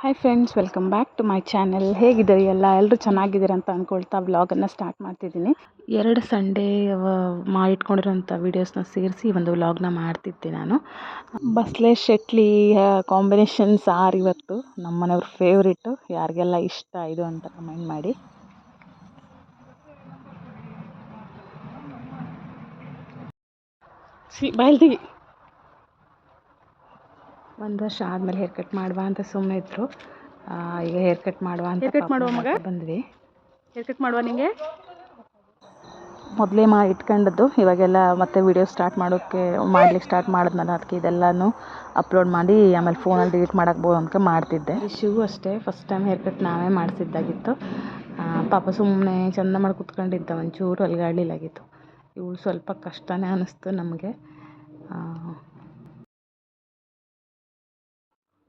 Hi friends welcome back to my channel ಹೇಗಿದ್ದೀರಿ ಎಲ್ಲ? ಎಲ್ಲರೂ ಚೆನ್ನಾಗಿದ್ದೀರ ಅಂತ ಅಂದ್ಕೊಳ್ತಾ ವ್ಲಾಗನ್ನು ಸ್ಟಾರ್ಟ್ ಮಾಡ್ತಿದ್ದೀನಿ. ಎರಡು ಸಂಡೇ ಮಾಡಿಟ್ಕೊಂಡಿರೋಂಥ ವೀಡಿಯೋಸ್ನ ಸೇರಿಸಿ ಒಂದು ವ್ಲಾಗ್ನ ಮಾಡ್ತಿದ್ದೆ ನಾನು. ಬಸ್ಲೆ ಶೆಟ್ಲಿ ಕಾಂಬಿನೇಷನ್ ಸಾರು ಇವತ್ತು. ನಮ್ಮ ಮನೆಯವ್ರ ಫೇವ್ರೇಟು ಯಾರಿಗೆಲ್ಲ ಇಷ್ಟ ಇದು ಅಂತ ಕಮೆಂಟ್ ಮಾಡಿ. ಸಿ ಬಾಯ್ಲ್ದಿಗಿ ಒಂದು ವರ್ಷ ಆದಮೇಲೆ ಹೇರ್ ಕಟ್ ಮಾಡುವ ಅಂತ ಸುಮ್ಮನೆ ಇದ್ರು. ಈಗ ಹೇರ್ ಕಟ್ ಮಾಡುವ ಅಂತ ಹೇರ್ ಕಟ್ ಮಾಡುವ ಮಗ? ಬಂದ್ವಿ. ಹೇರ್ ಕಟ್ ಮಾಡುವ ನಿಮಗೆ ಮೊದಲೇ ಮಾ ಇಟ್ಕೊಂಡದ್ದು ಇವಾಗೆಲ್ಲ ಮತ್ತೆ ವಿಡಿಯೋ ಸ್ಟಾರ್ಟ್ ಮಾಡೋಕ್ಕೆ ಮಾಡ್ಲಿಕ್ಕೆ ಸ್ಟಾರ್ಟ್ ಮಾಡಿದ್ನಲ್ಲ ಅದಕ್ಕೆ ಇದೆಲ್ಲನೂ ಅಪ್ಲೋಡ್ ಮಾಡಿ ಆಮೇಲೆ ಫೋನಲ್ಲಿ ಡಿಲೀಟ್ ಮಾಡೋಕ್ಬೋದು ಅಂತ ಮಾಡ್ತಿದ್ದೆ. ಶೂ ಅಷ್ಟೇ ಫಸ್ಟ್ ಟೈಮ್ ಹೇರ್ ಕಟ್ ನಾವೇ ಮಾಡಿಸಿದ್ದಾಗಿತ್ತು. ಪಾಪ ಸುಮ್ಮನೆ ಚಂದ ಮಾಡಿ ಕುತ್ಕೊಂಡಿದ್ದ ಒಂಚೂರು ಅಲ್ಗಾಡ್ಲಿಲ್ಲಾಗಿತ್ತು. ಇವಳು ಸ್ವಲ್ಪ ಕಷ್ಟನೇ ಅನ್ನಿಸ್ತು ನಮಗೆ.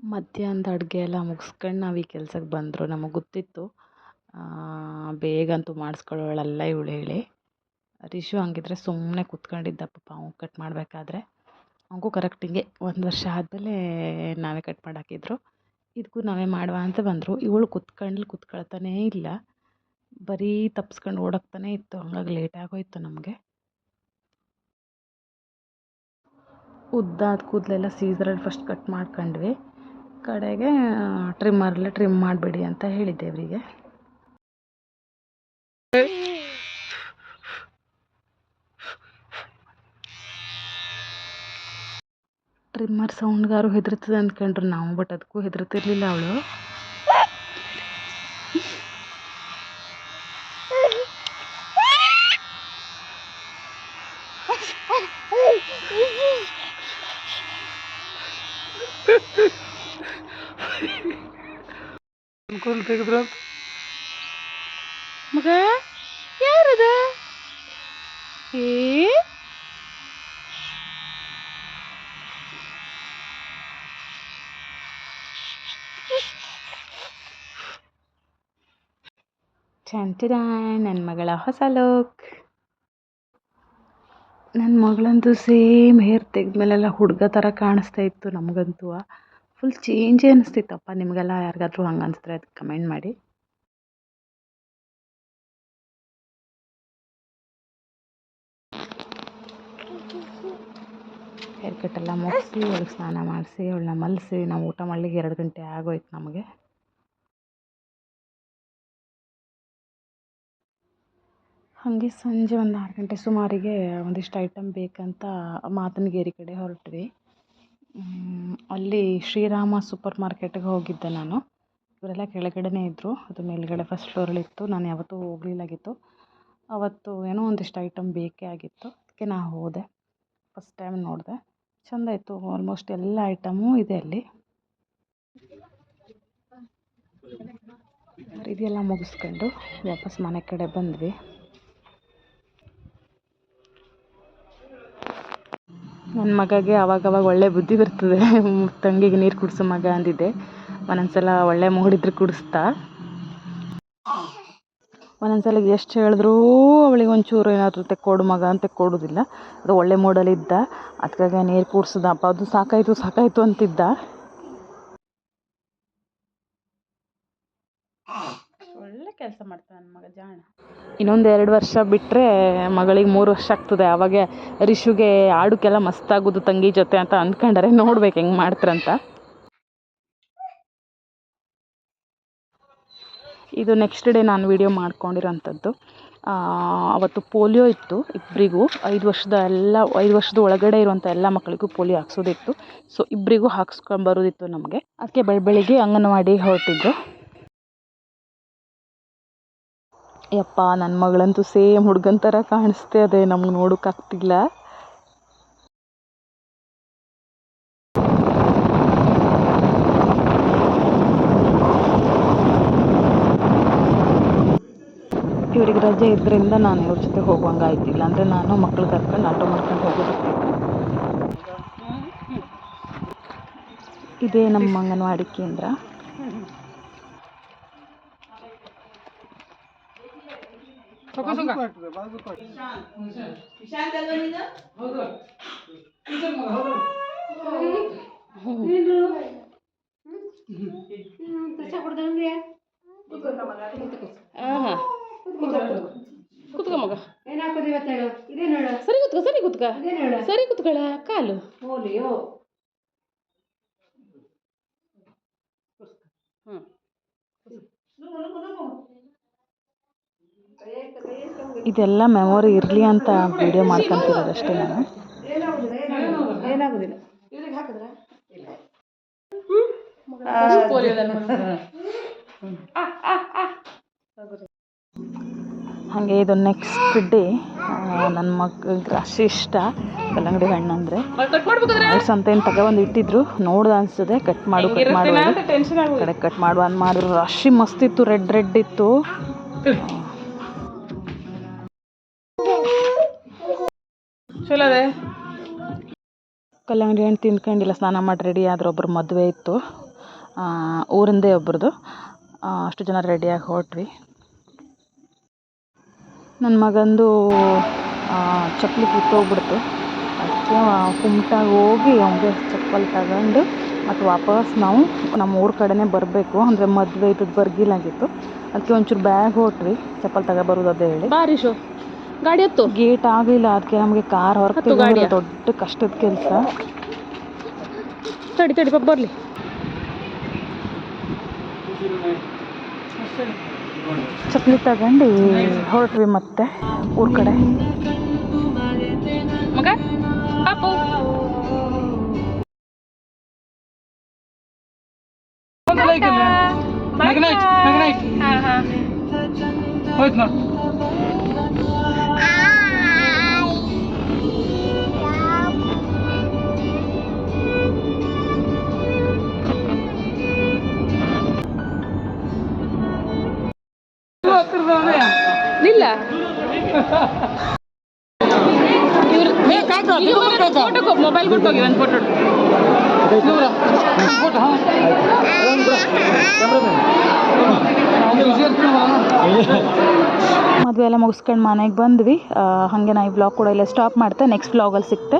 ಮಧ್ಯಾಹ್ನದ ಅಡುಗೆ ಎಲ್ಲ ಮುಗಿಸ್ಕೊಂಡು ನಾವು ಈ ಕೆಲ್ಸಕ್ಕೆ ಬಂದರು. ನಮಗೆ ಗೊತ್ತಿತ್ತು. ಬೇಗ ಅಂತೂ ಮಾಡಿಸ್ಕೊಳ್ಳೋಳಲ್ಲ ಇವಳು ಹೇಳಿ. ರಿಶು ಹಂಗಿದ್ರೆ ಸುಮ್ಮನೆ ಕುತ್ಕೊಂಡಿದ್ದ ಪಾಪ ಅವ್ನು ಕಟ್ ಮಾಡಬೇಕಾದ್ರೆ. ಅವನಿಗೂ ಕರೆಕ್ಟ್ ಹಿಂಗೆ ಒಂದು ವರ್ಷ ಆದಮೇಲೆ ನಾವೇ ಕಟ್ ಮಾಡಾಕಿದ್ರು ಇದಕ್ಕೂ ನಾವೇ ಮಾಡುವ ಅಂತ ಬಂದರು. ಇವಳು ಕುತ್ಕಂಡ್ಲಿ ಕುತ್ಕೊಳ್ತಾನೇ ಇಲ್ಲ. ಬರೀ ತಪ್ಸ್ಕೊಂಡು ಓಡೋಗ್ತಾನೆ ಇತ್ತು. ಹಂಗಾಗಿ ಲೇಟ್ ಆಗೋಯ್ತು ನಮಗೆ. ಉದ್ದಾದ ಕೂದಲೆಲ್ಲ ಸೀಸರಲ್ಲಿ ಫಸ್ಟ್ ಕಟ್ ಮಾಡ್ಕೊಂಡ್ವಿ. ಕಡೆಗೆ ಟ್ರಿಮ್ಮರ್ಲೆ ಟ್ರಿಮ್ ಮಾಡಿಬಿಡಿ ಅಂತ ಹೇಳಿದ್ದೆ ಅವರಿಗೆ ಟ್ರಿಮ್ಮರ್ ಸೌಂಡ್ಗಾರು ಹೆದರ್ತದೆ ಅಂದ್ಕೊಂಡ್ರು ನಾವು ಬಟ್ ಅದಕ್ಕೂ ಹೆದರ್ತಿರ್ಲಿಲ್ಲ ಅವಳು. ತೆಗೆದ್ರ? ಮಗ ಯಾರದ? ಏ? ಚಂಟಿದ ನನ್ನ ಮಗಳ ಹೊಸ ಲೋಕ್. ನನ್ನ ಮಗಳಂತೂ ಸೇಮ್ ಹೇರ್ ತೆಗೆದ್ಮೇಲೆಲ್ಲ ಹುಡುಗ ಥರ ಕಾಣಿಸ್ತಾ ಇತ್ತು ನಮಗಂತೂ. ಫುಲ್ ಚೇಂಜೇ ಅನಿಸ್ತಿತ್ತಪ್ಪ ನಿಮಗೆಲ್ಲ ಯಾರಿಗಾದ್ರೂ ಹಂಗೆ ಅನಿಸಿದ್ರೆ ಅದಕ್ಕೆ ಕಮೆಂಟ್ ಮಾಡಿ. ಹೇರ್ ಕಟ್ ಎಲ್ಲ ಮುಗಿಸಿ ಅವಳಿಗೆ ಸ್ನಾನ ಮಾಡಿಸಿ ಅವಳನ್ನ ಮಲಸಿ, ನಾವು ಊಟ ಮಾಡ್ಲಿಕ್ಕೆ ಎರಡು ಗಂಟೆ ಆಗೋಯ್ತು ನಮಗೆ. ಹಾಗೆ ಸಂಜೆ ಒಂದು ಆರು ಗಂಟೆ ಸುಮಾರಿಗೆ ಒಂದಿಷ್ಟು ಐಟಮ್ ಬೇಕಂತ ಮಾತನಗೇರಿ ಕಡೆ ಹೊರಟ್ವಿ. ಅಲ್ಲಿ ಶ್ರೀರಾಮ ಸೂಪರ್ ಮಾರ್ಕೆಟ್ಗೆ ಹೋಗಿದ್ದೆ ನಾನು. ಇವರೆಲ್ಲ ಕೆಳಗಡೆನೇ ಇದ್ದರು ಅದು ಮೇಲ್ಗಡೆ ಫಸ್ಟ್ ಫ್ಲೋರಲ್ಲಿತ್ತು ನಾನು ಯಾವತ್ತೂ ಹೋಗ್ಲಿಲ್ಲಾಗಿತ್ತು. ಅವತ್ತು ಏನೋ ಒಂದಿಷ್ಟು ಐಟಮ್ ಬೇಕೇ ಆಗಿತ್ತು. ಅದಕ್ಕೆ ನಾ ಹೋದೆ. ಫಸ್ಟ್ ಟೈಮ್ ನೋಡಿದೆ. ಚೆಂದ ಇತ್ತು ಆಲ್ಮೋಸ್ಟ್ ಎಲ್ಲ ಐಟಮು ಇದೆ ಅಲ್ಲಿ. ಇದೆಲ್ಲ ಮುಗಿಸ್ಕೊಂಡು ವಾಪಸ್ ಮನೆ ಕಡೆ ಬಂದ್ವಿ. ನನ್ನ ಮಗಗೆ ಅವಾಗವಾಗ ಒಳ್ಳೆ ಬುದ್ಧಿ ಬರ್ತದೆ. ತಂಗಿಗೆ ನೀರು ಕುಡಿಸು ಮಗ ಅಂದಿದ್ದೆ. ಒಂದೊಂದ್ಸಲ ಒಳ್ಳೆ ಮೂಡಿದ್ರೆ ಕುಡಿಸ್ತಾ. ಒಂದೊಂದ್ಸಲ ಎಷ್ಟು ಹೇಳಿದ್ರೂ ಅವಳಿಗೆ ಒಂಚೂರು ಏನಾದರೂ ತೆಕ್ಕೊಡು ಮಗ ಅಂತ ಕೊಡೋದಿಲ್ಲ. ಅದು ಒಳ್ಳೆ ಮೂಡಲ್ಲಿದ್ದ. ಅದಕ್ಕಾಗಿ ನೀರು ಕುಡಿಸ್ದಪ್ಪ. ಅದು ಸಾಕಾಯಿತು ಸಾಕಾಯಿತು ಅಂತಿದ್ದ ಒಳ್ಳೆ ಕೆಲಸ ಮಾಡ್ತಾನೆ ನನ್ನ ಮಗ ಜಾಣ. ಇನ್ನೊಂದು ಎರಡು ವರ್ಷ ಬಿಟ್ಟರೆ ಮಗಳಿಗೆ ಮೂರು ವರ್ಷ ಆಗ್ತದೆ. ಅವಾಗ ರಿಶುಗೆ ಆಡುಕ್ಕೆಲ್ಲ ಮಸ್ತಾಗೋದು ತಂಗಿ ಜೊತೆ ಅಂತ ಅಂದ್ಕೊಂಡರೆ ನೋಡ್ಬೇಕು ಹೆಂಗೆ ಮಾಡ್ತಾರಂತ ಇದು ನೆಕ್ಸ್ಟ್ ಡೇ ನಾನು ವಿಡಿಯೋ ಮಾಡ್ಕೊಂಡಿರೋಂಥದ್ದು. ಅವತ್ತು ಪೋಲಿಯೋ ಇತ್ತು ಇಬ್ಬರಿಗೂ ಐದು ವರ್ಷದ ಎಲ್ಲ, ಐದು ವರ್ಷದ ಒಳಗಡೆ ಇರುವಂಥ ಎಲ್ಲ ಮಕ್ಕಳಿಗೂ ಪೋಲಿಯೋ ಹಾಕ್ಸೋದಿತ್ತು. ಸೊ ಇಬ್ಬರಿಗೂ ಹಾಕ್ಸ್ಕೊಂಬರೋದಿತ್ತು ನಮಗೆ. ಅದಕ್ಕೆ ಬೆಳ, ಬೆಳಿಗ್ಗೆ ಅಂಗನವಾಡಿ ಹೊರಟಿದ್ದು ಯಪ್ಪ ನನ್ನ ಮಗಳಂತೂ ಸೇಮ್ ಹುಡುಗನ ಥರ ಕಾಣಿಸ್ತೆ, ಅದೇ ನಮ್ಗೆ ನೋಡೋಕ್ಕಾಗ್ತಿಲ್ಲ ಇವ್ರಿಗೆ ರಜೆ ಇದ್ದರಿಂದ ನಾನು ಇವ್ರ ಜೊತೆ ಹೋಗುವಂಗೆ ಆಯ್ತಿಲ್ಲ. ಅಂದರೆ ನಾನು ಮಕ್ಳು ಕರ್ಕೊಂಡು ಆಟೋ ಮಾಡ್ಕೊಂಡು ಹೋಗೋದಕ್ಕೆ. ಇದೇ ನಮ್ಮ ಅಂಗನವಾಡಿ ಕೇಂದ್ರ. ಹಾಂ ಹಾಂ. ಕುತ್ಕೋ. ಮಗ. ಏನಾಗ್ತದೆ ಇವತ್ತು ಹೇಳು? ಇದೇನು ಹೇಳು. ಸರಿ ಕುತ್ಕೋ ಸರಿ ಕುತ್ಕ. ಸರಿ ಕುತ್ಕೊಳ್ಳ ಕಾಲು. ಹ್ಞೂ ಇದೆಲ್ಲ ಮೆಮೊರಿ ಇರಲಿ ಅಂತ ವಿಡಿಯೋ ಮಾಡ್ಕೊಂತಿರೋದು ಅಷ್ಟೇ ನಾನು. ಹಂಗೆ ಹಾಗೆ ಇದು ನೆಕ್ಸ್ಟ್ ಡೇ ನನ್ನ ಮಗ ರಾಶಿ ಇಷ್ಟ. ಕಲ್ಲಂಗಡಿ ಹಣ್ಣು ಅಂದರೆ. ಅಂತ ಏನು ತಗೊಬಂದು ಇಟ್ಟಿದ್ರು. ನೋಡ್ದ ಅನ್ಸುತ್ತೆ ಕಟ್ ಮಾಡು ಕಟ್ ಮಾಡು ಕಡೆ ಕಟ್ ಮಾಡುವ ಅಂದ್ ಮಾಡಿದ್ರು. ರಾಶಿ ಮಸ್ತ್ ಇತ್ತು ರೆಡ್ ರೆಡ್ ಇತ್ತು. ಚಲೋ ಅದೇ? ಕಲ್ಲಂಗಡಿ ಹಣ್ಣು ತಿನ್ಕೊಂಡಿಲ್ಲ ಸ್ನಾನ ಮಾಡಿ ರೆಡಿ ಆದ್ರೆ ಒಬ್ರು ಮದುವೆ ಇತ್ತು. ಊರಿಂದೇ ಒಬ್ರದ್ದು ಅಷ್ಟು ಜನ ರೆಡಿಯಾಗಿ ಹೊರಟ್ವಿ. ನನ್ನ ಮಗಂದು ಚಪ್ಪಲಿ ಕಿತ್ತೋಗ್ಬಿಡ್ತು ಅದಕ್ಕೆ ಕುಮಟಾಗ ಹೋಗಿ ಅವನಿಗೆ ಚಪ್ಪಲಿ ತಗೊಂಡು ಮತ್ತು ವಾಪಸ್ ನಾವು ನಮ್ಮ ಊರ ಕಡೆನೇ ಬರಬೇಕು. ಅಂದರೆ ಮದುವೆ ಇದ್ದದ್ದು ಬರ್ಗಿಲಾಗಿತ್ತು ಅದಕ್ಕೆ ಒಂಚೂರು ಬ್ಯಾಗ್ ಹೊಟ್ರಿ ಚಪ್ಪಲಿ ತಗೋ ಬರೋದು ಅದೇ ಹೇಳಿ. ಬಾರಿಶು ಗಾಡಿ ಹತ್ತು ಗೇಟ್ ಆಗಲಿಲ್ಲ ಅದಕ್ಕೆ ನಮಗೆ ಕಾರ್ ಹತ್ತು ಗಾಡಿಯ? ಹೊರಗೆ ದೊಡ್ಡ ಕಷ್ಟದ ಕೆಲಸ. ತಡಿ ತಡಿ ಪಾಪ ಬರಲಿ. ಚಪ್ಪಲಿ ತಗೊಂಡು ಹೊರಟ್ವಿ ಮತ್ತೆ ಊರ ಕಡೆ. ಮಗ ಪಾಪು. ಮ್ಯಾಗ್ನೈಟ್ ಮ್ಯಾಗ್ನೈಟ್ ಹಾಂ ಹಾಂ ಹೋಯ್ತು ನೋಡಿ. ಫೋಟೋ ಮೊಬೈಲ್ ಒಂದು ಫೋಟೋ ಮದುವೆ ಎಲ್ಲ ಮುಗಿಸ್ಕೊಂಡು ಮನೆಗೆ ಬಂದ್ವಿ. ಹಾಗೆ ನಾ ಈ ಬ್ಲಾಗ್ ಕೂಡ ಇಲ್ಲ ಸ್ಟಾಪ್ ಮಾಡ್ತೆ. ನೆಕ್ಸ್ಟ್ ಬ್ಲಾಗಲ್ಲಿ ಸಿಗ್ತೆ.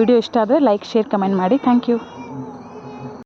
ವಿಡಿಯೋ ಇಷ್ಟ ಆದರೆ ಲೈಕ್ ಶೇರ್ ಕಮೆಂಟ್ ಮಾಡಿ. Thank you